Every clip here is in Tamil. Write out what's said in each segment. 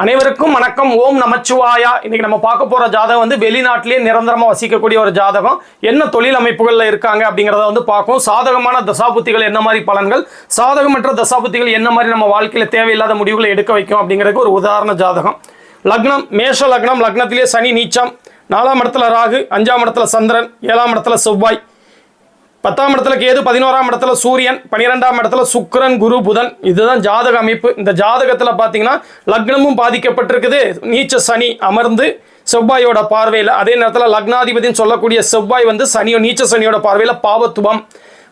அனைவருக்கும் வணக்கம். ஓம் நமச்சிவாயா. இன்னைக்கு நம்ம பார்க்க போற ஜாதகம் வந்து வெளிநாட்டிலேயே நிரந்தரமா வசிக்கக்கூடிய ஒரு ஜாதகம். என்ன தொழில் அமைப்புகள்ல இருக்காங்க அப்படிங்கிறத வந்து பார்க்கும் சாதகமான தசாபுத்திகள் என்ன மாதிரி பலன்கள்? சாதகமற்ற தசாபுத்திகள் என்ன மாதிரி நம்ம வாழ்க்கையில தேவையில்லாத முடிவுகளை எடுக்க வைக்கும் அப்படிங்கிறதுக்கு ஒரு உதாரண ஜாதகம். லக்னம் மேஷ லக்னம் லக்னத்திலே சனி நீச்சம். நாலாம் இடத்துல ராகு அஞ்சாம் இடத்துல சந்திரன் ஏழாம் இடத்துல செவ்வாய். பத்தாம் இடத்துல கேது பதினோராம் இடத்துல சூரியன் பனிரெண்டாம் இடத்துல சுக்கரன் குரு புதன். இதுதான் ஜாதக அமைப்பு. இந்த ஜாதகத்தில் பார்த்தீங்கன்னா லக்னமும் பாதிக்கப்பட்டிருக்குது. நீச்ச சனி அமர்ந்து செவ்வாயோட பார்வையில் அதே நேரத்தில் லக்னாதிபதினு சொல்லக்கூடிய செவ்வாய் வந்து சனியோ நீச்ச சனியோட பார்வையில் பாவத்துவம்.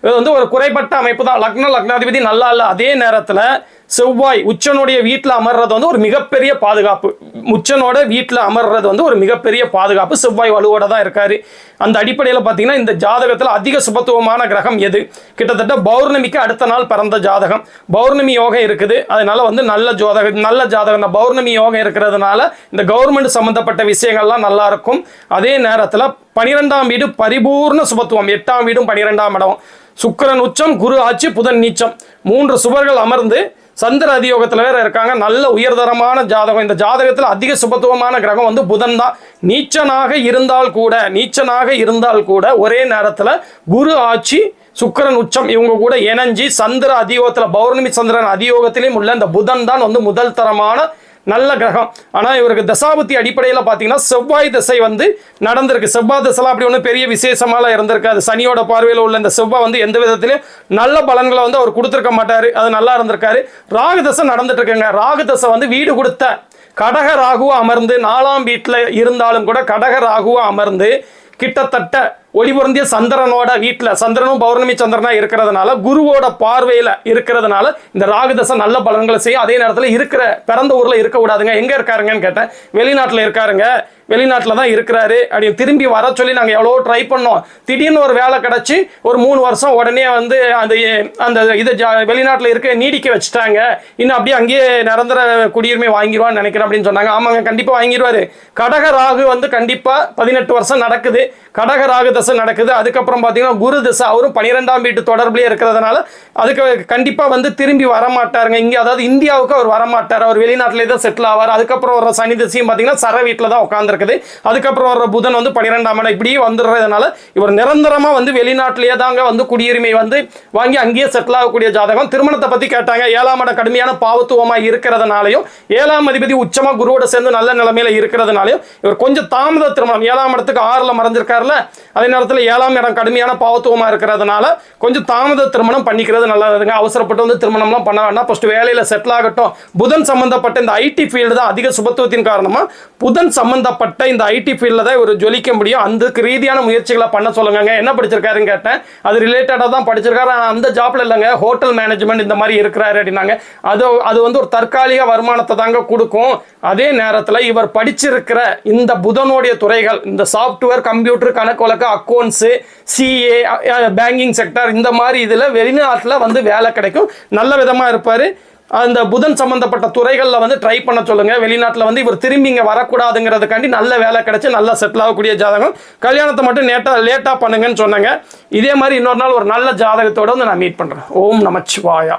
இது வந்து ஒரு குறைபட்ட அமைப்பு தான். லக்ன லக்னாதிபதி நல்லா இல்லை. அதே நேரத்தில் செவ்வாய் உச்சனுடைய வீட்டில் அமர்றது வந்து ஒரு மிகப்பெரிய பாதுகாப்பு. உச்சனோட வீட்டில் அமர்றது வந்து ஒரு மிகப்பெரிய பாதுகாப்பு. செவ்வாய் வலுவோட தான் இருக்காரு. அந்த அடிப்படையில் பார்த்தீங்கன்னா இந்த ஜாதகத்தில் அதிக சுபத்துவமான கிரகம் எது? கிட்டத்தட்ட பௌர்ணமிக்கு அடுத்த நாள் பிறந்த ஜாதகம். பௌர்ணமி யோகம் இருக்குது. அதனால வந்து நல்ல ஜோதக நல்ல ஜாதகம். இந்த பௌர்ணமி யோகம் இருக்கிறதுனால இந்த கவர்மெண்ட் சம்மந்தப்பட்ட விஷயங்கள்லாம் நல்லா இருக்கும். அதே நேரத்தில் பனிரெண்டாம் வீடு பரிபூர்ண சுபத்துவம். எட்டாம் வீடும் பனிரெண்டாம் இடம் சுக்கரன் உச்சம் குரு ஆட்சி புதன் நீச்சம். மூன்று சுவர்கள் அமர்ந்து சந்திர அதியோகத்தில் வேற இருக்காங்க. நல்ல உயர்தரமான ஜாதகம். இந்த ஜாதகத்தில் அதிக சுபத்துவமான கிரகம் வந்து புதன் தான். நீச்சனாக இருந்தால் கூட நீச்சனாக இருந்தால் கூட ஒரே நேரத்தில் குரு ஆட்சி சுக்கிரன் உச்சம் இவங்க கூட இணைஞ்சி சந்திர அதியோகத்தில் பௌர்ணமி சந்திரன் அதியோகத்திலையும் உள்ள இந்த புதன் தான் வந்து முதல் தரமான நல்ல கிரகம். ஆனால் இவருக்கு தசாபுத்தி அடிப்படையில் பார்த்தீங்கன்னா செவ்வாய் திசை வந்து நடந்திருக்கு. செவ்வாய் திசைலாம் அப்படி ஒன்றும் பெரிய விசேஷமாலாம் இருந்திருக்காது. சனியோட பார்வையில் உள்ள இந்த செவ்வாய் வந்து எந்த விதத்திலையும் நல்ல பலன்களை வந்து அவர் கொடுத்துருக்க மாட்டார். அது நல்லா இருந்திருக்காரு. ராகு தசை நடந்துட்டு இருக்குங்க. ராகு தசை வந்து வீடு கொடுத்த கடக ராகுவா அமர்ந்து நாலாம் வீட்டில் இருந்தாலும் கூட கடக ராகுவா அமர்ந்து கிட்டத்தட்ட ஒளிபொருந்திய சந்திரனோட வீட்டில் சந்திரனும் பௌர்ணமி சந்திரனா இருக்கிறதுனால குருவோட பார்வையில் இருக்கிறதுனால இந்த ராகுதசை நல்ல பலன்களை செய்யும். அதே நேரத்தில் இருக்கிற பிறந்த ஊரில் இருக்கக்கூடாதுங்க. எங்கே இருக்காருங்கன்னு கேட்டேன். வெளிநாட்டில் இருக்காருங்க. வெளிநாட்டில் தான் இருக்கிறாரு. அப்படின்னு திரும்பி வர சொல்லி நாங்கள் எவ்வளோ ட்ரை பண்ணோம். திடீர்னு ஒரு வேலை கிடச்சி ஒரு மூணு வருஷம் உடனே வந்து அந்த அந்த இதை ஜா வெளிநாட்டில் இருக்க நீடிக்க வச்சுட்டாங்க. இன்னும் அப்படியே அங்கேயே நிரந்தர குடியுரிமை வாங்கிடுவான்னு நினைக்கிறேன் அப்படின்னு சொன்னாங்க. ஆமாங்க கண்டிப்பாக வாங்கிடுவாரு கடக ராகு வந்து கண்டிப்பாக பதினெட்டு வருஷம் நடக்குது. கடக ராகு தசை நடக்குது. அதுக்கப்புறம் பார்த்தீங்கன்னா குரு தசை அவரும் பனிரெண்டாம் வீட்டு தொடர்புலேயே இருக்கிறதுனால அதுக்கு கண்டிப்பாக வந்து திரும்பி வரமாட்டாருங்க. இங்கே அதாவது இந்தியாவுக்கு அவர் வரமாட்டார். அவர் வெளிநாட்டிலே தான் செட்டில் ஆவார். அதுக்கப்புறம் வர சனி திசையும் பார்த்தீங்கன்னா சர வீட்டில் தான் உட்காந்துருக்கு இருக்குது அதுக்கப்புறம் வர புதன் வந்து பன்னிரெண்டாம் இடம். இப்படியே வந்துடுறதுனால இவர் நிரந்தரமாக வந்து வெளிநாட்டிலேயே தாங்க வந்து குடியுரிமை வந்து வாங்கி அங்கேயே செட்டில் ஆகக்கூடிய ஜாதகம். திருமணத்தை பற்றி கேட்டாங்க. ஏழாம் இடம் கடுமையான பாவத்துவமாக இருக்கிறதுனாலையும் ஏழாம் அதிபதி உச்சமாக குருவோட சேர்ந்து நல்ல நிலைமையில் இருக்கிறதுனாலையும் இவர் கொஞ்சம் தாமத திருமணம். ஏழாம் இடத்துக்கு ஆறில் மறைஞ்சிருக்காருல அதே நேரத்தில் ஏழாம் இடம் கடுமையான பாவத்துவமாக இருக்கிறதுனால கொஞ்சம் தாமத திருமணம் பண்ணிக்கிறது நல்லதுங்க. அவசரப்பட்டு வந்து திருமணம்லாம் பண்ண வேண்டாம். ஃபஸ்ட் வேலையில் செட்டில் ஆகட்டும். புதன் சம்பந்தப்பட்ட இந்த ஐடி ஃபீல்டு தான் அதிக சுபத்துவத்தின் காரணமாக புதன் சம்பந்தப்பட்ட இந்த ஐடி ஃபீல்டில் தான் இவர் ஜொலிக்க முடியும். அதுக்கு ரீதியான முயற்சிகளை பண்ண சொல்லுங்க என்ன படிச்சிருக்காருன்னு கேட்டேன். அது ரிலேட்டடாக தான் படிச்சிருக்காரு. அந்த ஜாப்ல இல்லைங்க. ஹோட்டல் மேனேஜ்மெண்ட் இந்த மாதிரி இருக்கிறாரு அப்படின்னாங்க. அது அது வந்து ஒரு தற்காலிக வருமானத்தை தாங்க கொடுக்கும். அதே நேரத்தில் இவர் படிச்சிருக்கிற இந்த புதனுடைய துறைகள் இந்த சாஃப்ட்வேர் கம்ப்யூட்டர் கணக்கு வழக்கு அக்கௌண்ட்ஸு சிஏ பேங்கிங் செக்டர் இந்த மாதிரி இதில் வெளிநாட்டில் வந்து வேலை கிடைக்கும். நல்ல விதமாக இருப்பார். அந்த புதன் சம்பந்தப்பட்ட துறைகளில் வந்து ட்ரை பண்ண சொல்லுங்க. வெளிநாட்டில் வந்து இவர் திரும்பி இங்கே வரக்கூடாதுங்கிறதுக்காண்டி நல்ல வேலை கிடைச்சி நல்லா செட்டில் ஆகக்கூடிய ஜாதகம். கல்யாணத்தை மட்டும் நேட்டாக லேட்டாக பண்ணுங்கன்னு சொன்னாங்க. இதே மாதிரி இன்னொரு நாள் ஒரு நல்ல ஜாதகத்தோடு வந்து நான் மீட் பண்ணுறேன் ஓம் நமச்சிவாயா.